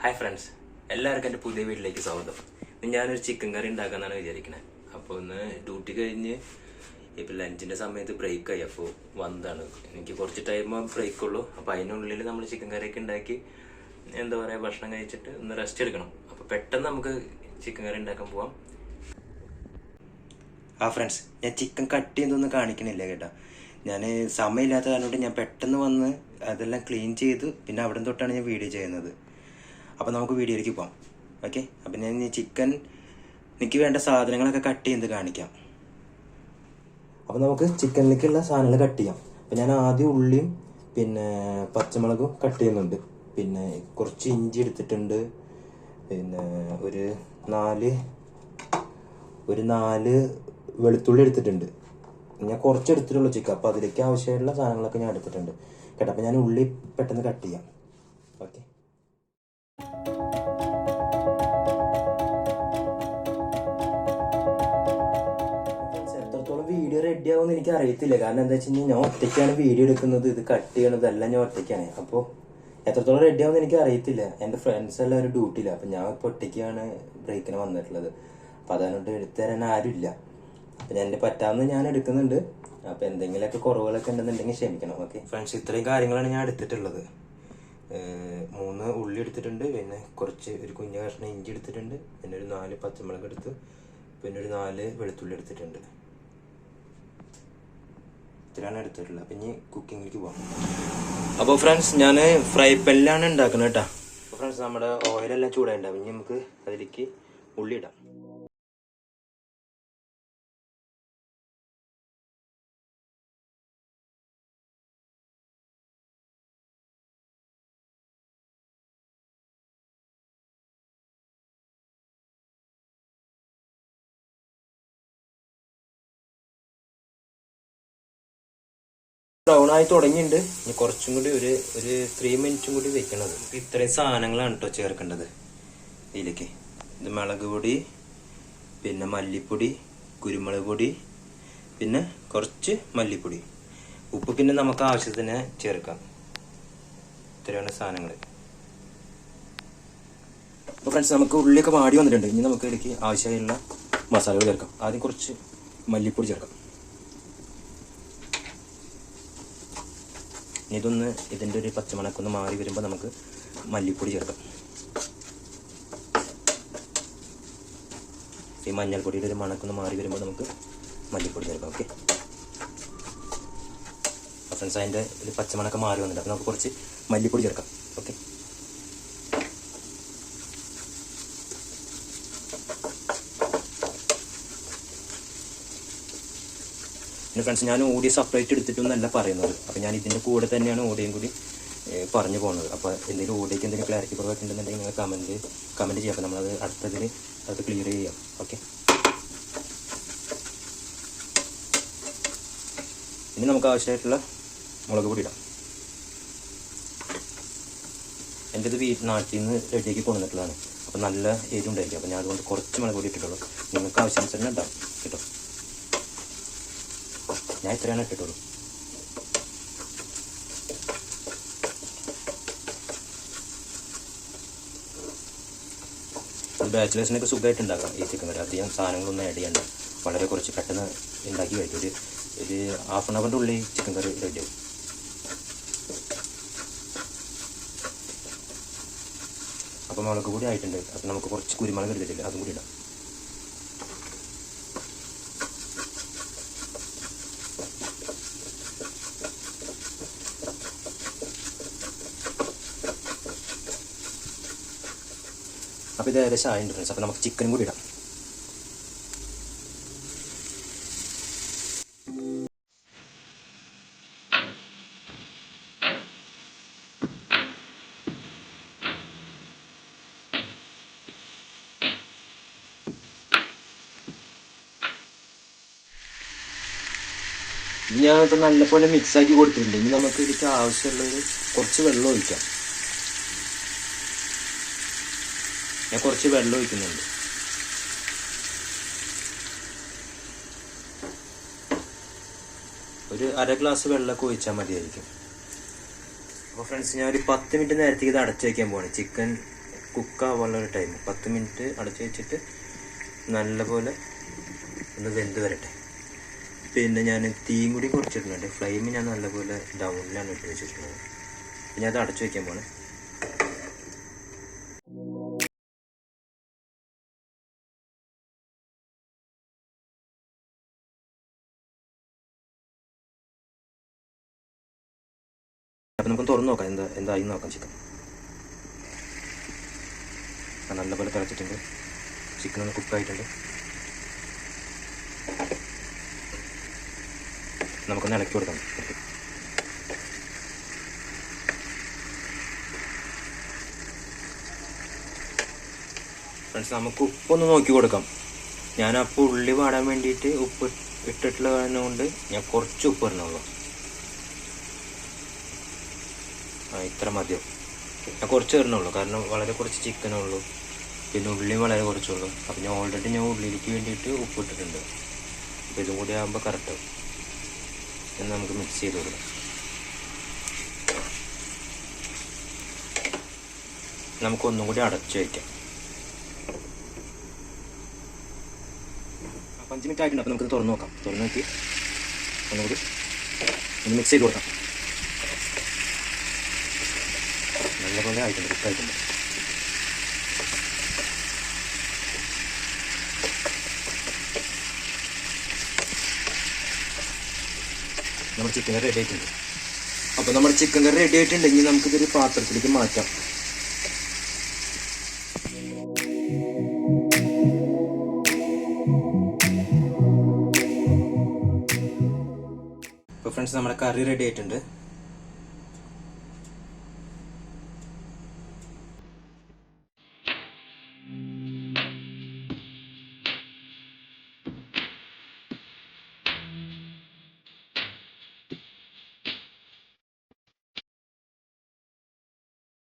Hi friends എല്ലാവർക്കും എന്റെ പുതിയ വീട്ടിലേക്ക് സ്വാഗതം. ഇന്ന് ഞാനൊരു ചിക്കൻ കറി ഉണ്ടാക്കാന്നാണ് വിചാരിക്കുന്നത് അപ്പോൾ ഒന്ന് ഡ്യൂട്ടി കഴിഞ്ഞ് ഇപ്പം ലഞ്ചിന്റെ സമയത്ത് ബ്രേക്ക് ആയി. അപ്പോൾ വന്നതാണ്. എനിക്ക് കുറച്ച് ടൈം ബ്രേക്ക് ഉള്ളൂ. അപ്പോൾ അതിനുള്ളിൽ നമ്മൾ ചിക്കൻ കറിയൊക്കെ ഉണ്ടാക്കി എന്താ പറയുക ഭക്ഷണം കഴിച്ചിട്ട് ഒന്ന് റെസ്റ്റ് എടുക്കണം. അപ്പോൾ പെട്ടെന്ന് നമുക്ക് ചിക്കൻ കറി ഉണ്ടാക്കാൻ പോവാം. ആ ഫ്രണ്ട്സ് ഞാൻ ചിക്കൻ കട്ട് ചെയ്തൊന്നും കാണിക്കണില്ല കേട്ടോ. ഞാൻ സമയമില്ലാത്ത കാരണം ഞാൻ പെട്ടെന്ന് വന്ന് അതെല്ലാം ക്ലീൻ ചെയ്ത് പിന്നെ അവിടെ തൊട്ടാണ് ഞാൻ വീഡിയോ ചെയ്യുന്നത്. അപ്പോൾ നമുക്ക് വീഡിയോയിലേക്ക് പോകാം ഓക്കെ അപ്പം ഞാൻ ചിക്കൻ എനിക്ക് വേണ്ട സാധനങ്ങളൊക്കെ കട്ട് ചെയ്ത് കാണിക്കാം. അപ്പോൾ നമുക്ക് ചിക്കനിലേക്കുള്ള സാധനങ്ങൾ കട്ട് ചെയ്യാം. അപ്പം ഞാൻ ആദ്യം ഉള്ളിയും പിന്നെ പച്ചമുളകും കട്ട് ചെയ്യുന്നുണ്ട്. പിന്നെ കുറച്ച് ഇഞ്ചി എടുത്തിട്ടുണ്ട്. പിന്നെ ഒരു നാല് ഒരു നാല് വെളുത്തുള്ളി എടുത്തിട്ടുണ്ട്. ഞാൻ കുറച്ച് എടുത്തിട്ടുള്ളൂ ചിക്കൻ അപ്പോൾ അതിലേക്ക് ആവശ്യമായിട്ടുള്ള സാധനങ്ങളൊക്കെ ഞാൻ എടുത്തിട്ടുണ്ട്. കേട്ടോ? അപ്പോൾ ഞാൻ ഉള്ളി പെട്ടെന്ന് കട്ട് ചെയ്യാം. വീഡിയോ റെഡി ആവുമെന്ന് എനിക്ക് അറിയത്തില്ല കാരണം എന്താ വെച്ചാൽ ഞാൻ ഒറ്റയ്ക്കാണ് വീഡിയോ എടുക്കുന്നത് ഇത് കട്ട് ചെയ്യണത് എല്ലാം ഞാൻ ഒറ്റയ്ക്കാണ്. അപ്പോൾ എത്രത്തോളം റെഡി ആവുമെന്ന് എനിക്ക് അറിയത്തില്ല. എന്റെ ഫ്രണ്ട്സ് എല്ലാം ഒരു ഡ്യൂട്ടിയില്ല അപ്പം ഞാൻ ഇപ്പോൾ ഒറ്റയ്ക്കാണ് ബ്രേക്കിന് വന്നിട്ടുള്ളത്. അപ്പം അതുകൊണ്ട് എടുത്തു തരാൻ ആരുമില്ല. അപ്പം ഞാൻ എന്റെ പറ്റാവുന്ന ഞാൻ എടുക്കുന്നുണ്ട്. അപ്പം എന്തെങ്കിലുമൊക്കെ കുറവുകളൊക്കെ ഉണ്ടെന്നുണ്ടെങ്കിൽ ക്ഷമിക്കണം. ഓക്കെ ഫ്രണ്ട്സ് ഇത്രയും കാര്യങ്ങളാണ് ഞാൻ എടുത്തിട്ടുള്ളത്. മൂന്ന് ഉള്ളി എടുത്തിട്ടുണ്ട്. പിന്നെ കുറച്ച് ഒരു കുഞ്ഞ കഷ്ണം ഇഞ്ചി എടുത്തിട്ടുണ്ട്. പിന്നെ ഒരു നാല് പച്ചമുളക് എടുത്ത്. പിന്നെ ഒരു നാല് വെളുത്തുള്ളി എടുത്തിട്ടുണ്ട്. ഇത്രയാണ് എടുത്തിട്ടുള്ളത് അപ്പം ഇനി കുക്കിങ്ങിലേക്ക് പോകാം അപ്പോൾ ഫ്രണ്ട്സ് ഞാൻ ഫ്രൈ പാനിലാണ് ഉണ്ടാക്കുന്നത് കേട്ടോ അപ്പോൾ ഫ്രണ്ട്സ് നമ്മുടെ ഓയിലെല്ലാം ചൂടായിട്ടുണ്ടാവും ഇനി നമുക്ക് അതിലേക്ക് ഉള്ളി ഇടാം ബ്രൗൺ ആയി തുടങ്ങിയിട്ടുണ്ട്. ഇനി കുറച്ചും കൂടി ഒരു ഒരു ത്രീ മിനിറ്റും കൂടി വെക്കണത്. ഇത്രയും സാധനങ്ങളാണ് കേട്ടോ ചേർക്കേണ്ടത്. ഇതിലേക്ക്. ഇത് മുളക് പൊടി പിന്നെ മല്ലിപ്പൊടി കുരുമുളക് പൊടി പിന്നെ കുറച്ച് മല്ലിപ്പൊടി. ഉപ്പ് പിന്നെ നമുക്ക് ആവശ്യത്തിന് ചേർക്കാം. ഇത്രയാണ് സാധനങ്ങൾ അപ്പോൾ ഫ്രണ്ട്സ് നമുക്ക് ഉള്ളിയൊക്കെ മാടി വന്നിട്ടുണ്ട്. ഇനി നമുക്ക് ഇടയ്ക്ക് ആവശ്യമായുള്ള മസാലകൾ ചേർക്കാം. ആദ്യം കുറച്ച് മല്ലിപ്പൊടി ചേർക്കാം. ഇതൊന്ന് ഇതിന്റെ ഒരു പച്ചമണക്കൊന്ന് മാറി വരുമ്പോൾ നമുക്ക് മല്ലിപ്പൊടി ചേർക്കാം. ഈ മഞ്ഞൾപ്പൊടിയുടെ ഒരു മണക്കൊന്ന് മാറി വരുമ്പോൾ നമുക്ക് മല്ലിപ്പൊടി ചേർക്കാം ഓക്കെ? ഫ്രണ്ട്സ് അതിന്റെ ഒരു പച്ചമണക്കം മാറി വന്നിട്ടുണ്ട്. അപ്പോൾ നമുക്ക് കുറച്ച് മല്ലിപ്പൊടി ചേർക്കാം ഓക്കെ? പിന്നെ ഫ്രണ്ട്സ് ഞാൻ ഓഡിയോ സെപ്പറേറ്റ് എടുത്തിട്ടൊന്നല്ല പറയുന്നത്. അപ്പോൾ ഞാൻ ഇതിന്റെ കൂടെ തന്നെയാണ് ഓഡിയോയും കൂടി പറഞ്ഞു പോകുന്നത് അപ്പോൾ എന്തെങ്കിലും ഓഡിയോക്ക് എന്തെങ്കിലും ക്ലാരിറ്റി കുറവായിട്ടുണ്ടെന്നുണ്ടെങ്കിൽ നിങ്ങൾ കമന്റ് കമന്റ് ചെയ്യാം അപ്പോൾ നമ്മളത് അടുത്തതിൽ അത് ക്ലിയർ ചെയ്യാം. ഓക്കെ ഇനി നമുക്ക് ആവശ്യമായിട്ടുള്ള മുളക് പൊടി ഇടാം. എന്റെ ഇത് വീ നാട്ടിൽ നിന്ന് റെഡിയാക്കി കൊണ്ടുവന്നിട്ടുള്ളതാണ്. അപ്പോൾ നല്ല എരിവുണ്ടായിരിക്കും. അപ്പോൾ ഞാൻ അതുകൊണ്ട് കുറച്ച് മുളക് പൊടി ഇട്ടിട്ടുള്ളൂ. നിങ്ങൾക്ക് ആവശ്യാനുസരണം ഉണ്ടാവും കേട്ടോ? ഞാൻ ഇത്രയാണ് ഇട്ടിട്ടുള്ളൂ. ബാച്ചിലേഴ്സിനൊക്കെ സുഖമായിട്ട് ഉണ്ടാക്കാം ഈ ചിക്കൻ കറി. അധികം സാധനങ്ങളൊന്നും ആഡ് ചെയ്യണ്ട. വളരെ കുറച്ച് പെട്ടെന്ന് ഉണ്ടാക്കി കഴിക്കും. ഒരു ഒരു ഹാഫ് ആൻ അവറിന്റെ ഉള്ളിൽ ചിക്കൻ കറി റെഡിയാവും അപ്പം മുളക് കൂടി ആയിട്ടുണ്ട്. അപ്പം നമുക്ക് കുറച്ച് കുരുമുളക് എടുത്തിട്ടില്ല. അതും കൂടി ഇടാം. അപ്പോൾ ഇത് ഏകദേശം ആയിട്ടുണ്ട് ഫ്രണ്ട്സ് അപ്പോൾ നമുക്ക് ചിക്കനും കൂടി ഇടാം. ഞാനിപ്പോൾ നല്ലപോലെ മിക്സ് ആക്കി കൊടുത്തിട്ടുണ്ട്. ഇനി നമുക്ക് ഇതിലേക്ക് ആവശ്യമുള്ളത് കുറച്ച് വെള്ളം ഒഴിക്കാം. ഞാൻ കുറച്ച് വെള്ളം ഒഴിക്കുന്നുണ്ട്. ഒരു അര ഗ്ലാസ് വെള്ളമൊക്കെ ഒഴിച്ചാൽ മതിയായിരിക്കും. അപ്പോൾ ഫ്രണ്ട്സ് ഞാൻ ഒരു പത്ത് മിനിറ്റ് നേരത്തേക്ക് ഇത് അടച്ചു വയ്ക്കാൻ പോവാണ്. ചിക്കൻ കുക്കാവാനുള്ള ഒരു ടൈം. പത്ത് മിനിറ്റ് അടച്ചു വെച്ചിട്ട് നല്ലപോലെ ഒന്ന് വെന്ത് വരട്ടെ. പിന്നെ ഞാൻ തീയും കൂടി കുറച്ചിട്ടുണ്ട് ഫ്ലെയിം ഞാൻ നല്ലപോലെ ഡൗണിലാണ് ഇട്ട് വെച്ചിട്ടുള്ളത്. ഞാൻ അത് അടച്ചു വയ്ക്കാൻ പോണേ അപ്പം നമുക്ക് തുറന്ന് നോക്കാം. എന്താ എന്തായി നോക്കാം ചിക്കൻ. നല്ലപോലെ തിളച്ചിട്ടുണ്ട്. ചിക്കൻ ഒന്ന് കുക്കായിട്ടുണ്ട് നമുക്കൊന്ന് ഇളക്കി കൊടുക്കാം ഫ്രണ്ട്സ് നമുക്ക് ഉപ്പൊന്ന് നോക്കി കൊടുക്കാം. ഞാൻ ഉള്ളി പാടാൻ വേണ്ടിയിട്ട് ഉപ്പ് ഇട്ടിട്ടുള്ള കാരണം കൊണ്ട് ഞാൻ കുറച്ച് ഉപ്പ് ഇടണുള്ളൂ ആ ഇത്ര മതിയോ ഞാൻ കുറച്ച് ഇടണുള്ളൂ കാരണം വളരെ കുറച്ച് ചിക്കനേ ഉള്ളൂ. പിന്നെ ഉള്ളി വളരെ കുറച്ചുള്ളൂ. അപ്പം ഞാൻ ഓൾറെഡി ഞാൻ ഉള്ളിലേക്ക് വേണ്ടിയിട്ട് ഉപ്പ് ഇട്ടിട്ടുണ്ട്. അപ്പോൾ ഇതും കൂടി ആകുമ്പോൾ കറക്റ്റ് എന്ന് നമുക്ക് മിക്സ് ചെയ്ത് കൊടുക്കാം. നമുക്കൊന്നും കൂടി അടച്ചു വയ്ക്കാം അപ്പം അഞ്ച് മിനിറ്റ് ആയിട്ടുണ്ട്. അപ്പോൾ നമുക്ക് തുറന്ന് നോക്കാം. തുറന്ന് നോക്കി. ഒന്നുകൂടി ഒന്ന് മിക്സ് ചെയ്ത് കൊടുക്കാം. നല്ലപോലെ ആയിട്ടുണ്ട് കുക്കായിട്ടുണ്ട് നമ്മുടെ ചിക്കൻ റെഡി ആയിട്ടുണ്ട്. അപ്പോൾ നമ്മുടെ ചിക്കൻ കറി റെഡി ആയിട്ടുണ്ടെങ്കിൽ നമുക്കിതൊരു പാത്രത്തിലേക്ക് മാറ്റാം. ഇപ്പോൾ ഫ്രണ്ട്സ് നമ്മുടെ കറി റെഡി ആയിട്ടുണ്ട്.